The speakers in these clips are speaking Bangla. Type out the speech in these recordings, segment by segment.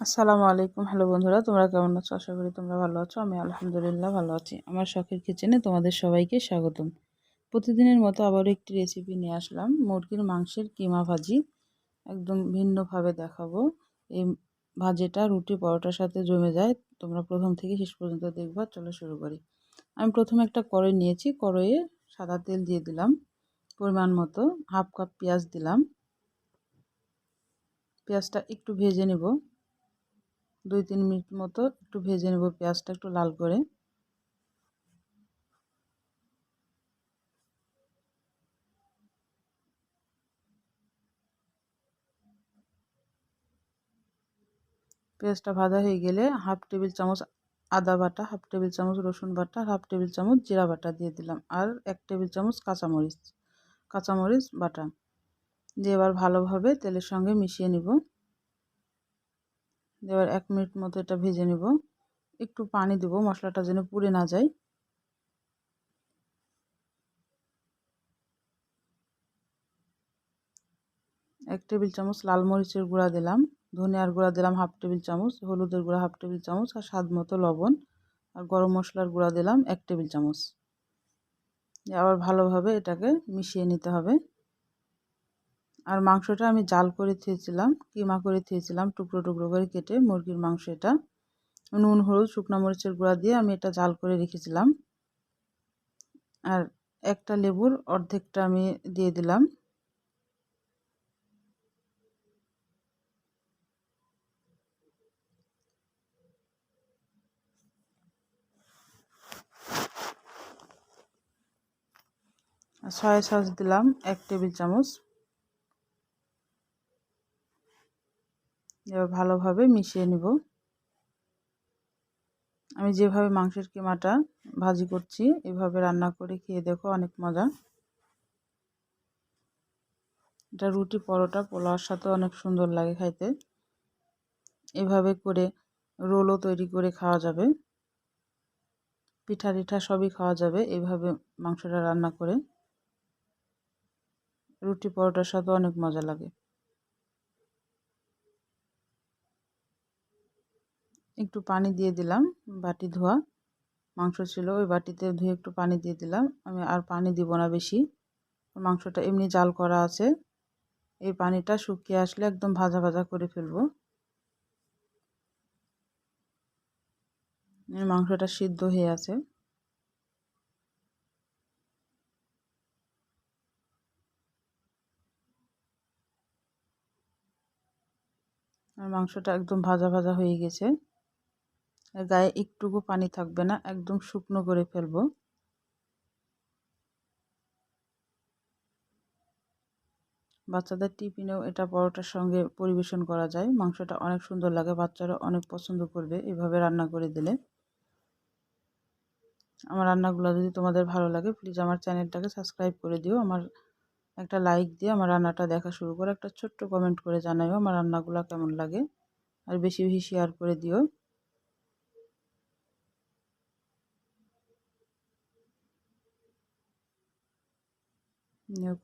আসসালামু আলাইকুম। হ্যালো বন্ধুরা, তোমরা কেমন আছো? আশা করি তোমরা ভালো আছো। আমি আলহামদুলিল্লাহ ভালো আছি। আমার শখের কিচেনে তোমাদের সবাইকে স্বাগতম। প্রতিদিনের মতো আবারও একটি রেসিপি নিয়ে আসলাম। মুরগির মাংসের কিমা ভাজি। একদম ভিন্নভাবে দেখাবো। এই ভাজিটা রুটি, পরোটার সাথে জমে যায়। তোমরা প্রথম থেকে শেষ পর্যন্ত দেখবা, চলো শুরু করি। আমি প্রথমে একটা কড়াই নিয়েছি। কড়াইয়ে সাদা তেল দিয়ে দিলাম। পরিমাণ মতো হাফ কাপ পেঁয়াজ দিলাম। পেঁয়াজটা একটু ভেজে নেব। দুই তিন মিনিট মতো একটু ভেজে নেব পেঁয়াজটা একটু লাল করে। পেঁয়াজটা ভাজা হয়ে গেলে হাফ টেবিল চামচ আদা বাটা, হাফ টেবিল চামচ রসুন বাটা, হাফ টেবিল চামচ জিরা বাটা দিয়ে দিলাম আর এক টেবিল চামচ কাঁচামরিচ কাঁচামরিচ বাটা। দিয়ে এবার ভালোভাবে তেলের সঙ্গে মিশিয়ে নিব। এবার এক মিনিট মতো এটা ভেজে নেব। একটু পানি দেবো, মশলাটা যেন পুড়ে না যায়। এক টেবিল চামচ লাল মরিচের গুঁড়া দিলাম, ধনিয়ার গুঁড়া দিলাম হাফ টেবিল চামচ, হলুদের গুঁড়া হাফ টেবিল চামচ, আর স্বাদ মতো লবণ আর গরম মশলার গুঁড়া দিলাম এক টেবিল চামচ। আবার ভালোভাবে এটাকে মিশিয়ে নিতে হবে। আর মাংসটা আমি জাল করে থিয়েছিলাম, কিমা করে থিয়েছিলাম, টুকরো টুকরো করে কেটে মুরগির মাংস এটা। নুন, হলুদ, শুকনো মরিচের গুঁড়া দিয়ে আমি এটা জাল করে রেখেছিলাম। আর একটা লেবুর অর্ধেকটা আমি দিয়ে দিলাম। সয়া সস দিলাম এক টেবিল চামচ। এবার ভালোভাবে মিশিয়ে নিব। আমি যেভাবে মাংসের কিমাটা ভাজি করছি, এভাবে রান্না করে খেয়ে দেখো অনেক মজা। এটা রুটি পরোটা পোলাওয়ার সাথে অনেক সুন্দর লাগে খাইতে। এভাবে করে রোলও তৈরি করে খাওয়া যাবে। পিঠা টিঠা সবই খাওয়া যাবে, এভাবে মাংসটা রান্না করে। রুটি পরোটার সাথে অনেক মজা লাগে। একটু পানি দিয়ে দিলাম, বাটি ধোয়া। মাংস ছিল, ওই বাটিতে ধুয়ে একটু পানি দিয়ে দিলাম। আমি আর পানি দিব না বেশি। মাংসটা এমনি জাল করা আছে। এই পানিটা শুকিয়ে আসলে একদম ভাজা ভাজা করে ফেলব। মাংসটা সিদ্ধ হয়ে আছে। আর মাংসটা একদম ভাজা ভাজা হয়ে গেছে। গায়ে একটুকু পানি থাকবে না, একদম শুকনো করে ফেলব। বাচ্চাদের টিফিনেও এটা পরোটার সঙ্গে পরিবেশন করা যায়। মাংসটা অনেক সুন্দর লাগে, বাচ্চারা অনেক পছন্দ করবে এভাবে রান্না করে দিলে। আমার রান্নাগুলো যদি তোমাদের ভালো লাগে প্লিজ আমার চ্যানেলটাকে সাবস্ক্রাইব করে দিও। আমার একটা লাইক দিয়ে আমার রান্নাটা দেখা শুরু করে। একটা ছোট্ট কমেন্ট করে জানাইও আমার রান্নাগুলো কেমন লাগে। আর বেশি বেশি শেয়ার করে দিও।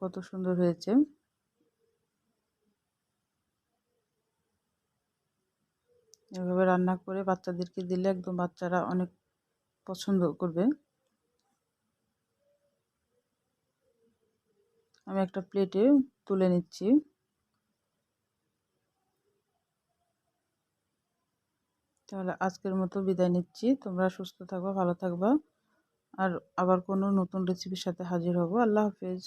কত সুন্দর হয়েছে। এভাবে রান্না করে বাচ্চাদেরকে দিলে একদম বাচ্চারা অনেক পছন্দ করবে। আমি একটা প্লেটে তুলে নিচ্ছি। তাহলে আজকের মতো বিদায় নিচ্ছি। তোমরা সুস্থ থাকবা, ভালো থাকবা। আর আবার কোনো নতুন রেসিপির সাথে হাজির হব। আল্লাহ হাফেজ।